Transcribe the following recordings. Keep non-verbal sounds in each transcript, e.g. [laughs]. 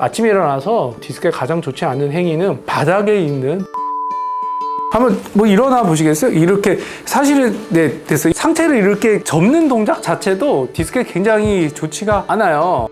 아침에 일어나서 디스크에 가장 좋지 않은 행위는 바닥에 있는 한번 뭐 일어나 보시겠어요? 이렇게 사실은 네 됐어요. 상체를 이렇게 접는 동작 자체도 디스크에 굉장히 좋지가 않아요.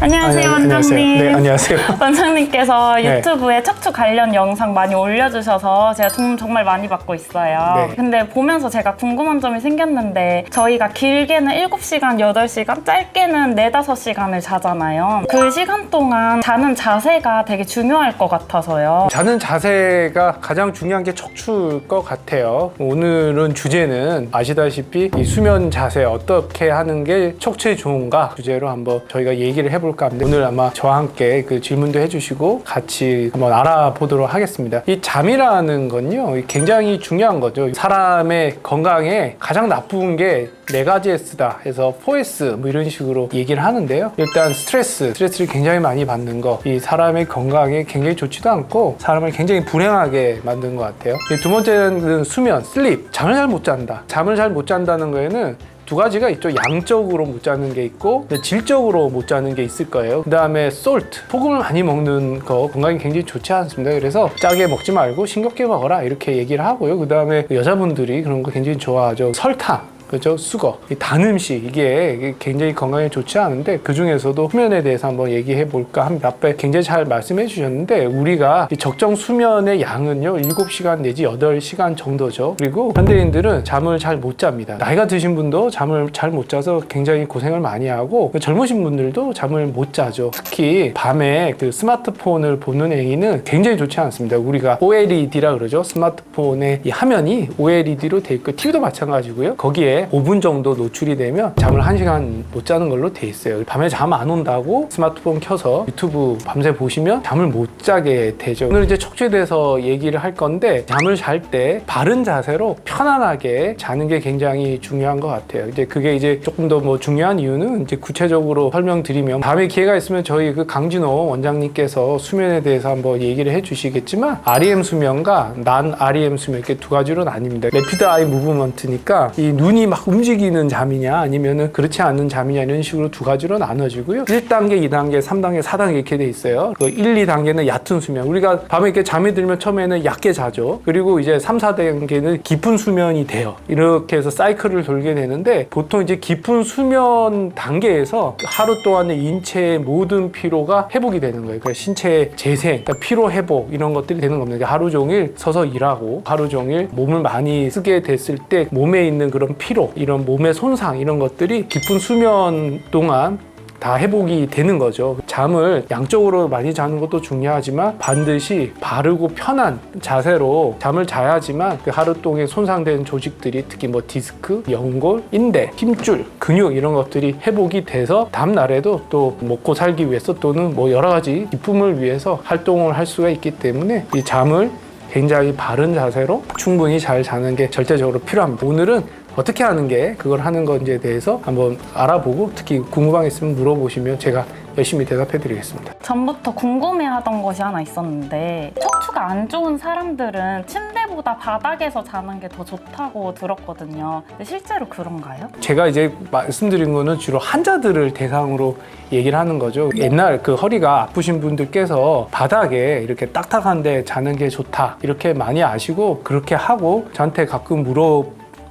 안녕하세요, 아니, 안녕하세요. 원장님. 네 안녕하세요. [laughs] 원장님께서 네. 유튜브에 척추 관련 영상 많이 올려주셔서 제가 도움 정말 많이 받고 있어요. 네. 근데 보면서 제가 궁금한 점이 생겼는데 저희가 길게는 7시간, 8시간, 짧게는 4, 5시간을 자잖아요. 그 시간 동안 자는 자세가 되게 중요할 것 같아서요. 자는 자세가 가장 중요한 게 척추일 것 같아요. 오늘은 주제는 아시다시피 이 수면 자세 어떻게 하는 게 척추에 좋은가 주제로 한번 저희가 얘기를 해볼 까 합니다. 오늘 아마 저와 함께 그 질문도 해주시고 같이 한번 알아보도록 하겠습니다. 이 잠이라는 건요 굉장히 중요한 거죠. 사람의 건강에 가장 나쁜 게 네 가지 S다 해서 4S 뭐 이런 식으로 얘기를 하는데요. 일단 스트레스, 스트레스를 굉장히 많이 받는 거, 이 사람의 건강에 굉장히 좋지도 않고 사람을 굉장히 불행하게 만드는 것 같아요. 이두 번째는 수면, 슬립, 잠을 잘 못 잔다. 잠을 잘 못 잔다는 거에는 두 가지가 있죠. 양적으로 못 자는 게 있고 질적으로 못 자는 게 있을 거예요. 그 다음에 솔트, 소금을 많이 먹는 거 건강에 굉장히 좋지 않습니다. 그래서 짜게 먹지 말고 싱겁게 먹어라 이렇게 얘기를 하고요. 그 다음에 여자분들이 그런 거 굉장히 좋아하죠. 설탕. 그죠? 수거. 이 단 음식. 이게 굉장히 건강에 좋지 않은데 그 중에서도 수면에 대해서 한번 얘기해 볼까 합니다 굉장히 잘 말씀해 주셨는데 우리가 이 적정 수면의 양은요 7시간 내지 8시간 정도죠. 그리고 현대인들은 잠을 잘 못 잡니다. 나이가 드신 분도 잠을 잘 못 자서 굉장히 고생을 많이 하고 젊으신 분들도 잠을 못 자죠. 특히 밤에 그 스마트폰을 보는 행위는 굉장히 좋지 않습니다. 우리가 OLED라 그러죠. 스마트폰의 이 화면이 OLED로 돼 있고 TV도 마찬가지고요. 거기에 5분 정도 노출이 되면 잠을 1시간 못 자는 걸로 돼 있어요. 밤에 잠 안 온다고 스마트폰 켜서 유튜브 밤새 보시면 잠을 못 자게 되죠. 오늘 이제 척추에 대해서 얘기를 할 건데 잠을 잘 때 바른 자세로 편안하게 자는 게 굉장히 중요한 것 같아요. 이제 그게 이제 조금 더 뭐 중요한 이유는 이제 구체적으로 설명드리면 다음에 기회가 있으면 저희 그 강진호 원장님께서 수면에 대해서 한번 얘기를 해주시겠지만 REM 수면과 난 REM 수면 이렇게 두 가지로 나뉩니다. 레피드 아이 무브먼트니까 이 눈이 막 움직이는 잠이냐 아니면은 그렇지 않은 잠이냐 이런 식으로 두 가지로 나눠지고요. 1단계, 2단계, 3단계, 4단계 이렇게 돼 있어요. 그 1, 2단계는 얕은 수면. 우리가 밤에 이렇게 잠이 들면 처음에는 얕게 자죠. 그리고 이제 3, 4단계는 깊은 수면이 돼요. 이렇게 해서 사이클을 돌게 되는데 보통 이제 깊은 수면 단계에서 하루 동안의 인체의 모든 피로가 회복이 되는 거예요. 그러니까 신체의 재생, 그러니까 피로 회복 이런 것들이 되는 겁니다. 그러니까 하루 종일 서서 일하고 하루 종일 몸을 많이 쓰게 됐을 때 몸에 있는 그런 피로, 이런 몸의 손상 이런 것들이 깊은 수면 동안 다 회복이 되는 거죠. 잠을 양쪽으로 많이 자는 것도 중요하지만 반드시 바르고 편한 자세로 잠을 자야지만 그 하루 동안 손상된 조직들이 특히 뭐 디스크, 연골, 인대, 힘줄, 근육 이런 것들이 회복이 돼서 다음 날에도 또 먹고 살기 위해서 또는 뭐 여러 가지 기쁨을 위해서 활동을 할 수가 있기 때문에 이 잠을 굉장히 바른 자세로 충분히 잘 자는 게 절대적으로 필요합니다. 오늘은 어떻게 하는 게 그걸 하는 건지에 대해서 한번 알아보고 특히 궁금한 게 있으면 물어보시면 제가 열심히 대답해 드리겠습니다. 전부터 궁금해하던 것이 하나 있었는데 척추가 안 좋은 사람들은 침대보다 바닥에서 자는 게 더 좋다고 들었거든요. 근데 실제로 그런가요? 제가 이제 말씀드린 거는 주로 환자들을 대상으로 얘기를 하는 거죠. 옛날 그 허리가 아프신 분들께서 바닥에 이렇게 딱딱한데 자는 게 좋다. 이렇게 많이 아시고 그렇게 하고 저한테 가끔 물어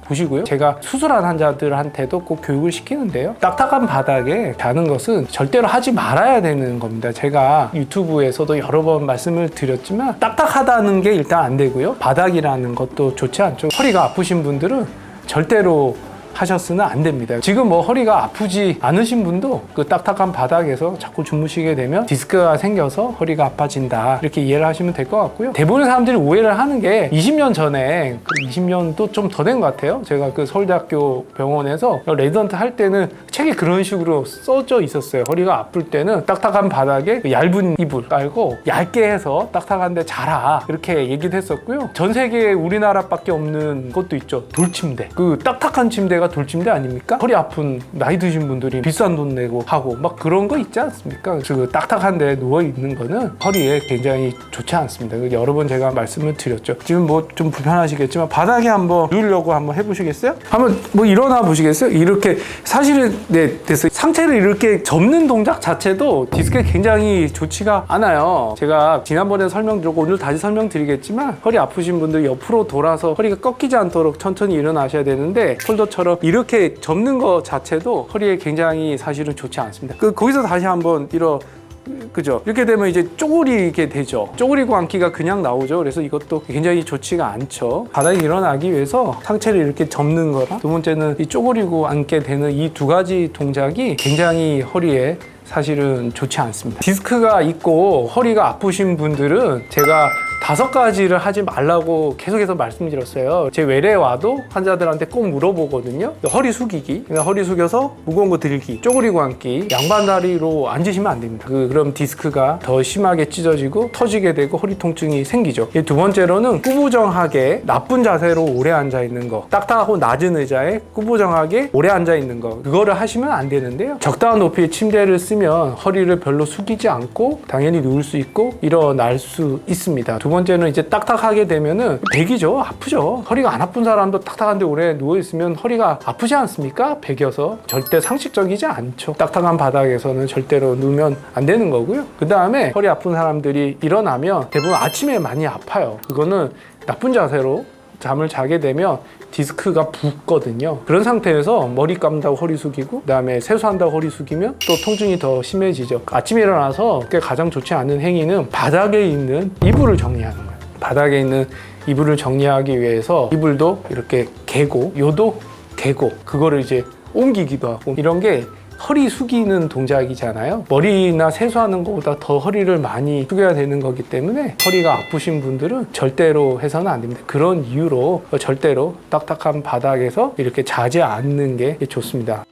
보시고요. 제가 수술한 환자들한테도 꼭 교육을 시키는데요. 딱딱한 바닥에 자는 것은 절대로 하지 말아야 되는 겁니다. 제가 유튜브에서도 여러 번 말씀을 드렸지만 딱딱하다는 게 일단 안 되고요. 바닥이라는 것도 좋지 않죠. 허리가 아프신 분들은 절대로 하셨으면 안 됩니다. 지금 뭐 허리가 아프지 않으신 분도 그 딱딱한 바닥에서 자꾸 주무시게 되면 디스크가 생겨서 허리가 아파진다. 이렇게 이해를 하시면 될 것 같고요. 대부분의 사람들이 오해를 하는 게 20년 전에, 20년도 좀 더 된 것 같아요. 제가 그 서울대학교 병원에서 레지던트 할 때는 책에 그런 식으로 써져 있었어요. 허리가 아플 때는 딱딱한 바닥에 그 얇은 이불 깔고 얇게 해서 딱딱한데 자라. 이렇게 얘기도 했었고요. 전 세계에 우리나라밖에 없는 것도 있죠. 돌침대. 그 딱딱한 침대가 침대가 돌침대 아닙니까? 허리 아픈 나이 드신 분들이 비싼 돈 내고 하고 막 그런 거 있지 않습니까? 그 딱딱한 데 누워 있는 거는 허리에 굉장히 좋지 않습니다. 그 여러 번 제가 말씀을 드렸죠. 지금 뭐 좀 불편하시겠지만 바닥에 한번 누우려고 한번 해보시겠어요? 한번 뭐 일어나 보시겠어요? 이렇게 사실은 네 됐어요. 상체를 이렇게 접는 동작 자체도 디스크에 굉장히 좋지가 않아요. 제가 지난번에 설명드렸고 오늘 다시 설명드리겠지만 허리 아프신 분들 옆으로 돌아서 허리가 꺾이지 않도록 천천히 일어나셔야 되는데 폴더처럼 이렇게 접는 것 자체도 허리에 굉장히 사실은 좋지 않습니다. 그 거기서 다시 한번 일어 그죠? 이렇게 되면 이제 쪼그리게 되죠. 쪼그리고 앉기가 그냥 나오죠. 그래서 이것도 굉장히 좋지가 않죠. 바닥에 일어나기 위해서 상체를 이렇게 접는 거랑 두 번째는 이 쪼그리고 앉게 되는 이 두 가지 동작이 굉장히 허리에 사실은 좋지 않습니다. 디스크가 있고 허리가 아프신 분들은 제가 다섯 가지를 하지 말라고 계속해서 말씀드렸어요. 제 외래 와도 환자들한테 꼭 물어보거든요. 허리 숙이기, 허리 숙여서 무거운 거 들기, 쪼그리고 앉기, 양반 다리로 앉으시면 안 됩니다. 그, 그럼 디스크가 더 심하게 찢어지고 터지게 되고 허리 통증이 생기죠. 이두 번째로는 꾸부정하게 나쁜 자세로 오래 앉아 있는 거, 딱딱하고 낮은 의자에 꾸부정하게 오래 앉아 있는 거, 그거를 하시면 안 되는데요. 적당한 높이의 침대를 쓰면 허리를 별로 숙이지 않고 당연히 누울 수 있고 일어날 수 있습니다. 두 번째는 이제 딱딱하게 되면은 백이죠. 아프죠. 허리가 안 아픈 사람도 딱딱한데 오래 누워 있으면 허리가 아프지 않습니까? 백여서 절대 상식적이지 않죠. 딱딱한 바닥에서는 절대로 누우면 안 되는 거고요. 그 다음에 허리 아픈 사람들이 일어나면 대부분 아침에 많이 아파요. 그거는 나쁜 자세로 잠을 자게 되면 디스크가 붓거든요. 그런 상태에서 머리 감다고 허리 숙이고 그다음에 세수한다고 허리 숙이면 또 통증이 더 심해지죠. 아침에 일어나서 그게 가장 좋지 않은 행위는 바닥에 있는 이불을 정리하는 거예요. 바닥에 있는 이불을 정리하기 위해서 이불도 이렇게 개고 요도 개고 그거를 이제 옮기기도 하고 이런 게 허리 숙이는 동작이잖아요. 머리나 세수하는 것보다 더 허리를 많이 숙여야 되는 거기 때문에 허리가 아프신 분들은 절대로 해서는 안 됩니다. 그런 이유로 절대로 딱딱한 바닥에서 이렇게 자지 않는 게 좋습니다.